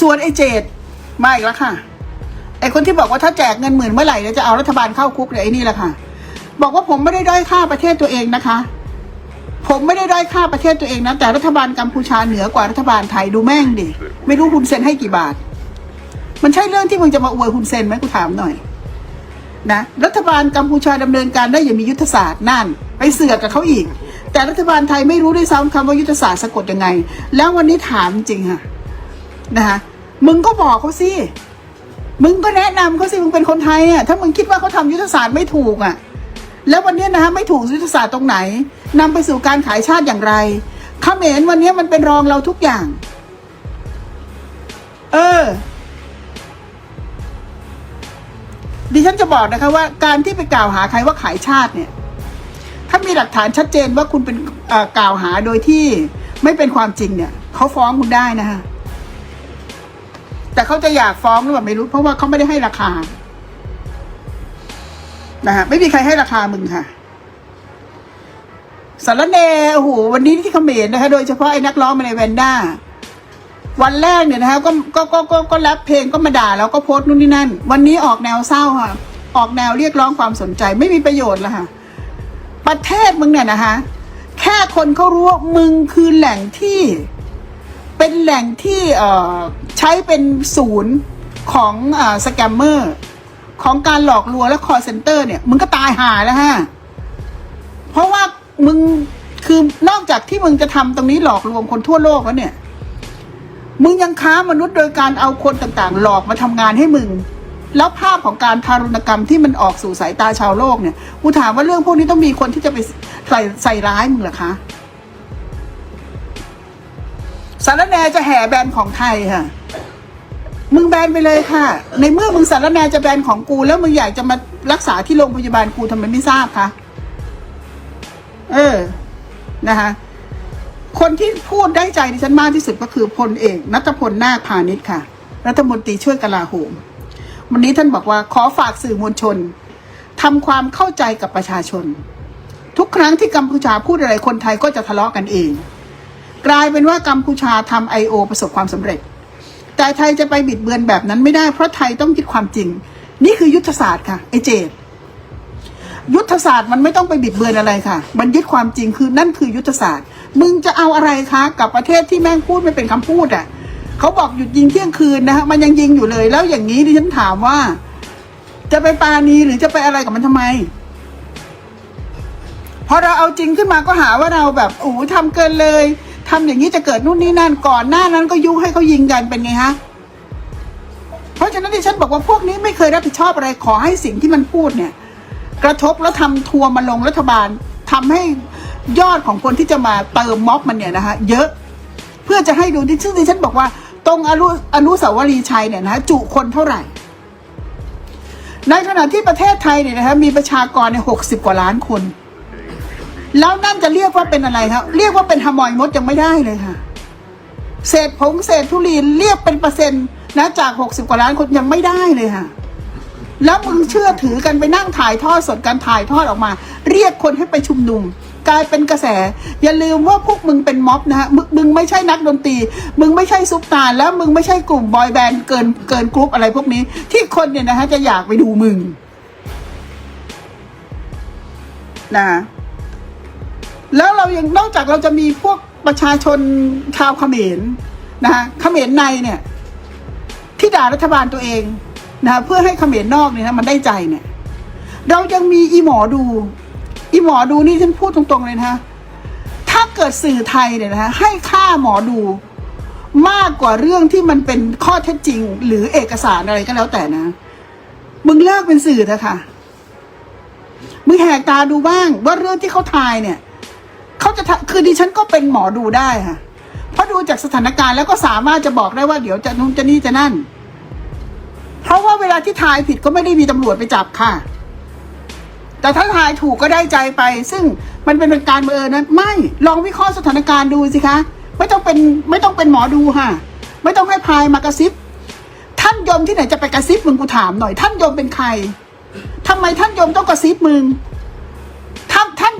ส่วนไอ้เจดมาอีกแล้วค่ะ ไอ้คนที่บอกว่าถ้าแจกเงินหมื่นเมื่อไหร่จะเอารัฐบาลเข้าคุกเนี่ยไอ้นี่แหละค่ะ บอกว่าผมไม่ได้ด้อยค่าประเทศตัวเองนะคะ ผมไม่ได้ด้อยค่าประเทศตัวเองนะแต่รัฐบาลกัมพูชาเหนือกว่ารัฐบาลไทยดูแม่งดิไม่รู้คุณเซ็นให้กี่บาท มันใช่เรื่องที่มึงจะมาอวยคุณเซ็นไหมกูถามหน่อยนะรัฐบาลกัมพูชาดำเนินการได้อย่างมียุทธศาสตร์นั่น ไปเสือกกับเขาอีก แต่รัฐบาลไทยไม่รู้ด้วยซ้ำคำว่ายุทธศาสตร์สะกดยังไง แล้ววันนี้ถามจริงค่ะ นะคะมึงก็บอกเขาสิ มึงก็แนะนำเขาสิ มึงเป็นคนไทยอะถ้ามึงคิดว่าเขาทำยุทธศาสตร์ไม่ถูกอะ แล้ววันนี้นะฮะไม่ถูกยุทธศาสตร์ตรงไหนนำไปสู่การขายชาติอย่างไรเขมรวันนี้มันเป็นรองเราทุกอย่าง เออ ดิฉันจะบอกนะคะว่าการที่ไปกล่าวหาใครว่าขายชาติเนี่ย ถ้ามีหลักฐานชัดเจนว่าคุณเป็นกล่าวหาโดยที่ไม่เป็นความจริงเนี่ยเขาฟ้องคุณได้นะคะ แต่เขาจะอยากฟ้องหรือเปล่าไม่รู้ เพราะว่าเขาไม่ได้ให้ราคา นะฮะไม่มีใครให้ราคามึงค่ะสารแหนโอ้โหวันนี้ที่เขมรนะคะโดยเฉพาะไอ้นักร้องมาในแวนด้าวันแรกเนี่ยนะคะก็ก็ก็ก็ก็แรปเพลงก็มาด่าแล้วก็โพสต์นู่นนี่นั่น วันนี้ออกแนวเศร้าค่ะ ออกแนวเรียกร้องความสนใจไม่มีประโยชน์ล้วค่ะ ประเทศมึงเนี่ยนะคะ แค่คนเขารู้ว่ามึงคือแหล่งที่ เป็นแหล่งที่ใช้เป็นศูนย์ของอสแกมเมอร์ของการหลอกลวงและคอร์เซนเตอร์เนี่ยมึงก็ตายหาแล้วฮะ เพราะว่ามึงคือนอกจากที่มึงจะทำตรงนี้หลอกลวงคนทั่วโลกแล้วเนี่ย มึงยังค้ามนุษย์โดยการเอาคนต่างๆ หลอกมาทำงานให้มึง แล้วภาพของการทารุณกรรมที่มันออกสู่สายตาชาวโลกเนี่ยกูถามว่าเรื่องพวกนี้ต้องมีคนที่จะไปใส่ใส่ร้ายมึงเหรอคะ สารแนจะแห่แบนของไทยค่ะ มึงแบนไปเลยค่ะ ในเมื่อมึงสารแนจะแบนของกู แล้วมึงอยากจะมารักษาที่โรงพยาบาลกูทำไมไม่ทราบคะเออ นะคะคนที่พูดได้ใจดิฉันมากที่สุดก็คือพลเอกนัทพลนาคพาณิชย์ค่ะ รัฐมนตรีช่วยกลาโหม วันนี้ท่านบอกว่าขอฝากสื่อมวลชนทำความเข้าใจกับประชาชน ทุกครั้งที่กัมพูชาพูดอะไรคนไทยก็จะทะเลาะกันเอง กลายเป็นว่ากัมพูชาทำไอโอประสบความสำเร็จ แต่ไทยจะไปบิดเบือนแบบนั้นไม่ได้เพราะไทยต้องยึดความจริง นี่คือยุทธศาสตร์ค่ะไอเจดยุทธศาสตร์มันไม่ต้องไปบิดเบือนอะไรค่ะ มันยึดความจริงคือนั่นคือยุทธศาสตร์ มึงจะเอาอะไรคะกับประเทศที่แม่งพูดไม่เป็นคำพูดอะเขาบอกหยุดยิงเที่ยงคืนนะฮะมันยังยิงอยู่เลย แล้วอย่างนี้ดิฉันถามว่า จะไปปาณีหรือจะไปอะไรกับมันทำไมพอเราเอาจริงขึ้นมาก็หาว่าเราแบบโอ้ทำเกินเลย ทำอย่างนี้จะเกิดนู่นนี่นั่นก่อนหน้านั้นก็ยุให้เขายิงกันเป็นไงฮะเพราะฉะนั้นดิฉันบอกว่าพวกนี้ไม่เคยรับผิดชอบอะไรขอให้สิ่งที่มันพูดเนี่ย กระทบแล้วทำทัวร์มาลงรัฐบาลทำให้ยอดของคนที่จะมาเติมม็อบมันเนี่ยนะคะเยอะเพื่อจะให้ดูที่ซึ่งดิฉันบอกว่า ตรงอนุอนุสาวรีย์ชัยเนี่ยนะจุคนเท่าไหร่ ในขณะที่ประเทศไทยเนี่ยนะคะมีประชากรในหกสิบกว่าล้านคน แล้วนั่นจะเรียกว่าเป็นอะไรครับเรียกว่าเป็นฮามอยมดยังไม่ได้เลยค่ะ เศษผงเศษทุลีนเรียกเป็นเปอร์เซ็นต์นะจากหกสิบกว่าล้านคนยังไม่ได้เลยค่ะ แล้วมึงเชื่อถือกันไปนั่งถ่ายทอดสดกันถ่ายทอดออกมา เรียกคนให้ไปชุมนุมกลายเป็นกระแส อย่าลืมว่าพวกมึงเป็นม็อบนะฮะมึงมึงไม่ใช่นักดนตรี มึงไม่ใช่ซุปตาร์แล้วมึงไม่ใช่กลุ่มบอยแบนด์เกินเกินกรุ๊ปอะไรพวกนี้ ที่คนเนี่ยนะฮะจะอยากไปดูมึงนะ แล้วเรายังนอกจากเราจะมีพวกประชาชนชาวเขมรนะฮะเขมรในเนี่ย ที่ด่ารัฐบาลตัวเองนะเพื่อให้เขมรนอกเนี่ยนะมันได้ใจเนี่ย เรายังมีอีหมอดู อีหมอดูนี่ฉันพูดตรงๆเลยนะ ถ้าเกิดสื่อไทยเนี่ยนะให้ค่าหมอดูมากกว่าเรื่องที่มันเป็นข้อเท็จจริง หรือเอกสารอะไรก็แล้วแต่นะ มึงเลิกเป็นสื่อเถอะค่ะ มึงแหกตาดูบ้าง ว่าเรื่องที่เขาทายเนี่ย เขาจะทะคือดิฉันก็เป็นหมอดูได้ค่ะ เพราะดูจากสถานการณ์แล้วก็สามารถจะบอกได้ว่าเดี๋ยวจะนู่นจะนี่จะนั่น เพราะว่าเวลาที่ทายผิดก็ไม่ได้มีตำรวจไปจับค่ะ แต่ถ้าทายถูกก็ได้ใจไป ซึ่งมันเป็นการบังเอิญนั้นไม่ลองวิเคราะห์สถานการณ์ดูสิคะไม่ต้องเป็นไม่ต้องเป็นหมอดูค่ะ ไม่ต้องให้พายมากระซิบท่านยมที่ไหนจะไปกระซิบมึงกูถามหน่อย ท่านยมเป็นใครทำไมท่านยมต้องกระซิบมึง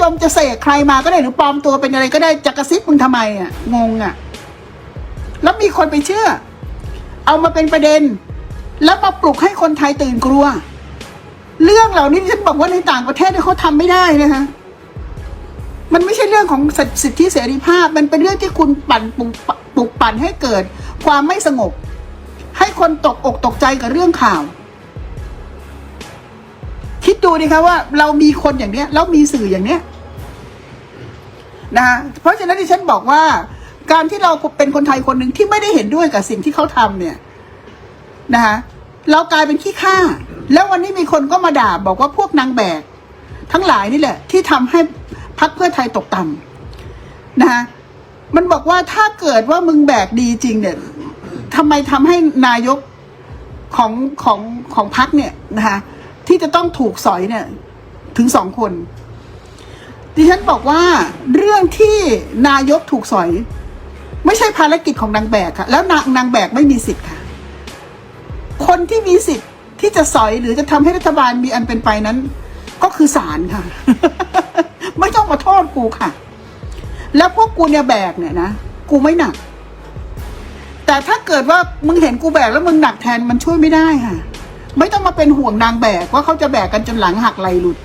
ยมจะเสกใครมาก็ได้หรือปลอมตัวเป็นอะไรก็ได้จะกระซิบมึงทำไมอะงงอะ แล้วมีคนไปเชื่อ เอามาเป็นประเด็น แล้วมาปลุกให้คนไทยตื่นกลัว เรื่องเหล่านี้ฉันบอกว่าในต่างประเทศเขาทำไม่ได้นะคะมันไม่ใช่เรื่องของสิทธิเสรีภาพ มันเป็นเรื่องที่คุณปั่นปลุกปลุกปั่นให้เกิด ความไม่สงบ ให้คนตกอกตกใจกับเรื่องข่าว คิดดูดิคะว่าเรามีคนอย่างเนี้ย แล้วมีสื่ออย่างเนี้ย นะคะเพราะฉะนั้นที่ฉันบอกว่า การที่เราเป็นคนไทยคนหนึ่งที่ไม่ได้เห็นด้วยกับสิ่งที่เขาทำเนี่ยนะคะเรากลายเป็นขี้ข้าแล้ววันนี้มีคนก็มาด่าบอกว่าพวกนางแบก ทั้งหลายนี่แหละ ที่ทำให้พรรคเพื่อไทยตกต่ำนะคะมันบอกว่าถ้าเกิดว่ามึงแบกดีจริงเนี่ยทำไมทำให้นายกของของของพรรคเนี่ยนะคะที่จะต้องถูกสอยเนี่ย ถึงสองคน ดิฉันบอกว่าเรื่องที่นายกถูกสอย ไม่ใช่ภารกิจของนางแบกค่ะ แล้วนางนางแบกไม่มีสิทธิ์ค่ะ คนที่มีสิทธิ์ที่จะสอยหรือจะทำให้รัฐบาลมีอันเป็นไปนั้น ก็คือศาลค่ะ ไม่ต้องมาโทษกูค่ะ แล้วพวกกูเนี่ยแบกเนี่ยนะกูไม่หนัก แต่ถ้าเกิดว่ามึงเห็นกูแบกแล้วมึงหนักแทนมันช่วยไม่ได้ค่ะ ไม่ต้องมาเป็นห่วงนางแบกว่าเขาจะแบกกันจนหลังหักไหลหลุด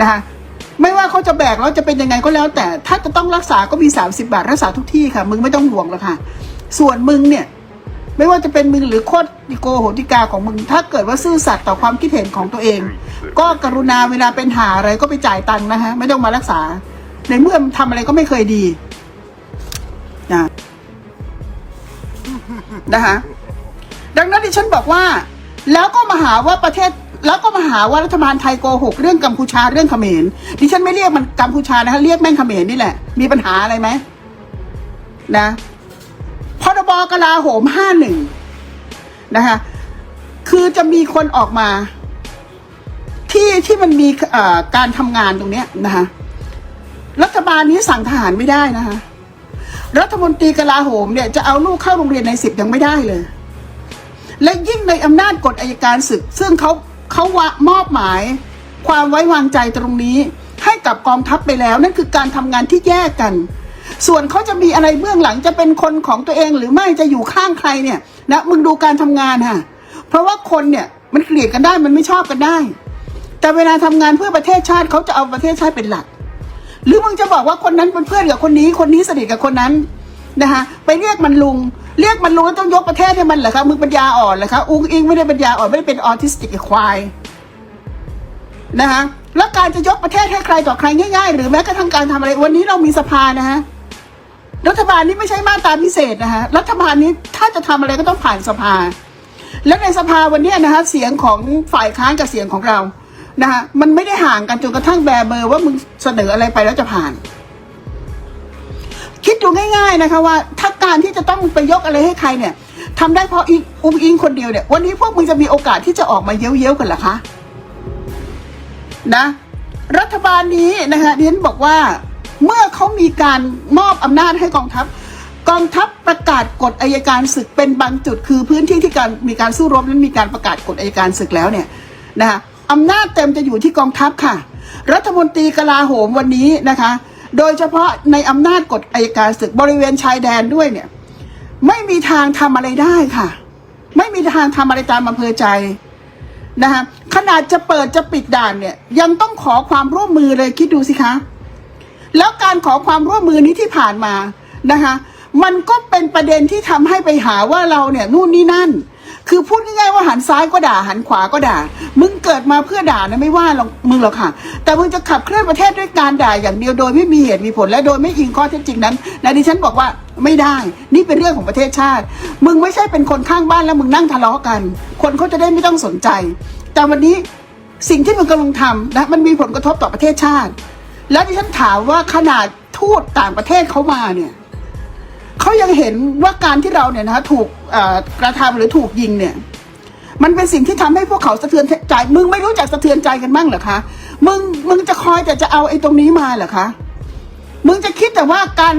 นะคะ ไม่ว่าเขาจะแบกแล้วจะเป็นยังไงก็แล้ว แต่ถ้าจะต้องรักษาก็มีสามสิบาทรักษาทุกที่ค่ะ มึงไม่ต้องห่วงหรอกค่ะ ส่วนมึงเนี่ย ไม่ว่าจะเป็นมึงหรือโคตรดิโกโหติกาของมึง ถ้าเกิดว่าซื่อสัตย์ต่อความคิดเห็นของตัวเอง ก็กรุณาเวลาเป็นหาอะไรก็ไปจ่ายตังค์นะคะไม่ต้องมารักษา ในเมื่อมันทำอะไรก็ไม่เคยดีนะนะคะดังนั้นที่ฉันบอกว่า แล้วก็มาหาว่าประเทศ แล้วก็มาหาว่ารัฐบาลไทยโกหกเรื่องกัมพูชาเรื่องเขมรดิฉันไม่เรียกมันกัมพูชานะคะเรียกแม่งเขมรนี่แหละ มีปัญหาอะไรไหมนะพรบกลาโหมห้าหนึ่งนะคะคือจะมีคนออกมา ที่ที่มันมีการทำงานตรงนี้นะคะรัฐบาลนี้สั่งทหารไม่ได้นะคะรัฐมนตรีกลาโหมเนี่ยจะเอาลูกเข้าโรงเรียนในสิบยังไม่ได้เลย และยิ่งในอำนาจกฎอายการศึก ซึ่งเขา เขาวะมอบหมาย ความไว้วางใจตรงนี้ ให้กับกองทัพไปแล้ว นั่นคือการทำงานที่แยกกัน ส่วนเขาจะมีอะไรเบื้องหลังจะเป็นคนของตัวเองหรือไม่จะอยู่ข้างใครเนี่ยนะมึงดูการทำงานค่ะ เพราะว่าคนเนี่ยมันเกลียดกันได้มันไม่ชอบกันได้ แต่เวลาทำงานเพื่อประเทศชาติเขาจะเอาประเทศชาติเป็นหลัก หรือมึงจะบอกว่าคนนั้นเป็นเพื่อนกับคนนี้ คนนี้สนิทกับคนนั้นนะคะไปเรียกมันลุง เรียกมันลุงแล้วต้องยกประเทศให้มันเหรอคะมึงปัญญาอ่อนเหรอคะอุ้งอิงไม่ได้ปัญญาอ่อนไม่ได้เป็นออทิสติกควายนะคะแล้วการจะยกประเทศให้ใครต่อใครง่ายๆ หรือแม้กระทั่งการทำอะไร วันนี้เรามีสภานะฮะรัฐบาลนี้ไม่ใช่มาตราพิเศษนะคะรัฐบาลนี้ถ้าจะทำอะไรก็ต้องผ่านสภา และในสภาวันนี้นะคะเสียงของฝ่ายค้านกับเสียงของเรานะคะมันไม่ได้ห่างกันจนกระทั่งแบเบอร์ว่ามึงเสนออะไรไปแล้วจะผ่าน คิดดูง่าย ๆนะคะว่าถ้าการที่จะต้องไปยกอะไรให้ใครเนี่ยทำได้เพราะอุ้งอิงคนเดียวเนี่ย วันนี้พวกมึงจะมีโอกาสที่จะออกมาเย้ยวๆกันหรอคะนะรัฐบาลนี้นะคะดิฉันบอกว่าเมื่อเขามีการมอบอำนาจให้กองทัพ กองทัพประกาศกฎอายการศึกเป็นบางจุดคือพื้นที่ที่การมีการสู้รบนั้นมีการประกาศกฎอายการศึกแล้วเนี่ยนะคะอำนาจเต็มจะอยู่ที่กองทัพค่ะ รัฐมนตรีกลาโหมวันนี้นะคะ โดยเฉพาะในอำนาจกฎอายการศึกบริเวณชายแดนด้วยเนี่ย ไม่มีทางทำอะไรได้ค่ะ ไม่มีทางทำอะไรตามอำเภอใจนะคะขนาดจะเปิดจะปิดด่านเนี่ย ยังต้องขอความร่วมมือเลยคิดดูสิคะ แล้วการขอความร่วมมือนี้ที่ผ่านมานะคะ มันก็เป็นประเด็นที่ทำให้ไปหาว่าเราเนี่ยนู่นนี่นั่น คือพูดง่ายๆว่าหันซ้ายก็ด่าหันขวาก็ด่า มึงเกิดมาเพื่อด่านะไม่ว่าหรอกมึงหรอกค่ะ แต่มึงจะขับเคลื่อนประเทศด้วยการด่าอย่างเดียวโดยไม่มีเหตุมีผลและโดยไม่อิงข้อเท็จจริงนั้นนะดิฉันบอกว่าไม่ได้ นี่เป็นเรื่องของประเทศชาติ มึงไม่ใช่เป็นคนข้างบ้านแล้วมึงนั่งทะเลาะกัน คนเขาจะได้ไม่ต้องสนใจ แต่วันนี้สิ่งที่มึงกำลังทำนะมันมีผลกระทบต่อประเทศชาติ แล้วดิฉันถามว่าขนาดทูตต่างประเทศเขามาเนี่ย เขายังเห็นว่าการที่เราเนี่ยนะคะถูกกระทำหรือถูกยิงเนี่ย มันเป็นสิ่งที่ทำให้พวกเขาสะเทือนใจ มึงไม่รู้จักสะเทือนใจกันบ้างเหรอคะ มึงมึงจะคอยแต่จะเอาไอ้ตรงนี้มาเหรอคะ มึงจะคิดแต่ว่าการ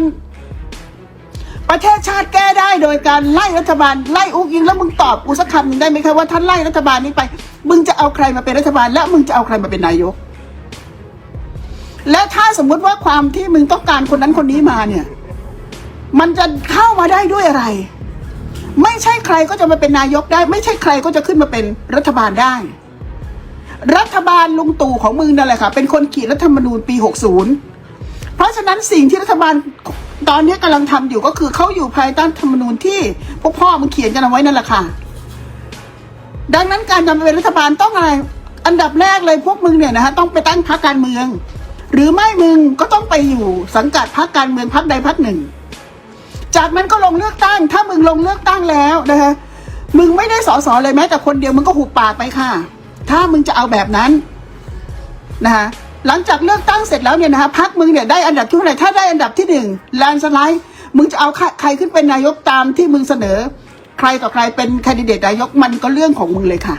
ประเทศชาติแก้ได้โดยการไล่รัฐบาลไล่อุ้งอิงแล้วมึงตอบกูสักคำหนึ่งได้ไหมคะว่าท่านไล่รัฐบาลนี้ไป มึงจะเอาใครมาเป็นรัฐบาล และมึงจะเอาใครมาเป็นนายก แล้วถ้าสมมุติว่าความที่มึงต้องการคนนั้นคนนี้มาเนี่ย มันจะเข้ามาได้ด้วยอะไร ไม่ใช่ใครก็จะมาเป็นนายกได้ ไม่ใช่ใครก็จะขึ้นมาเป็นรัฐบาลได้ รัฐบาลลุงตู่ของมึงนั่นแหละค่ะ เป็นคนขีดรัฐธรรมนูญปี 60 เพราะฉะนั้นสิ่งที่รัฐบาลตอนนี้กำลังทำอยู่ก็คือเขาอยู่ภายใต้ธรรมนูญที่พวกพ่อมึงเขียนกันเอาไว้นั่นแหละค่ะ ดังนั้นการจะมาเป็นรัฐบาลต้องอะไร อันดับแรกเลยพวกมึงเนี่ยนะฮะต้องไปตั้งพรรคการเมือง หรือไม่มึงก็ต้องไปอยู่สังกัดพรรคการเมืองพรรคใดพรรคหนึ่ง จากนั้นก็ลงเลือกตั้ง ถ้ามึงลงเลือกตั้งแล้วนะคะมึงไม่ได้สอสอเลยแม้แต่คนเดียวมึงก็หุบปากไปค่ะ ถ้ามึงจะเอาแบบนั้นนะคะหลังจากเลือกตั้งเสร็จแล้วเนี่ยนะคะพักมึงเนี่ยได้อันดับที่เท่าไหร่ถ้าได้อันดับที่หนึ่งแลนสไลด์มึงจะเอาใครขึ้นเป็นนายกตามที่มึงเสนอ ใครต่อใครเป็นแคนดิเดตนายกมันก็เรื่องของมึงเลยค่ะ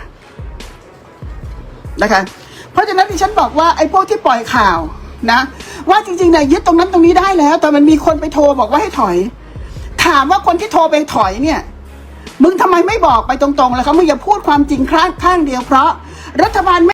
นะคะเพราะฉะนั้นที่ฉันบอกว่าไอ้พวกที่ปล่อยข่าวนะ ว่าจริงๆเนี่ยยึดตรงนั้นตรงนี้ได้แล้ว แต่มันมีคนไปโทรบอกว่าให้ถอย ถามว่าคนที่โทรไปถอยเนี่ยมึงทำไมไม่บอกไปตรงๆเล่ะคะมึงอย่าพูดความจริงข้างข้างเดียวเพราะรัฐบาลไม่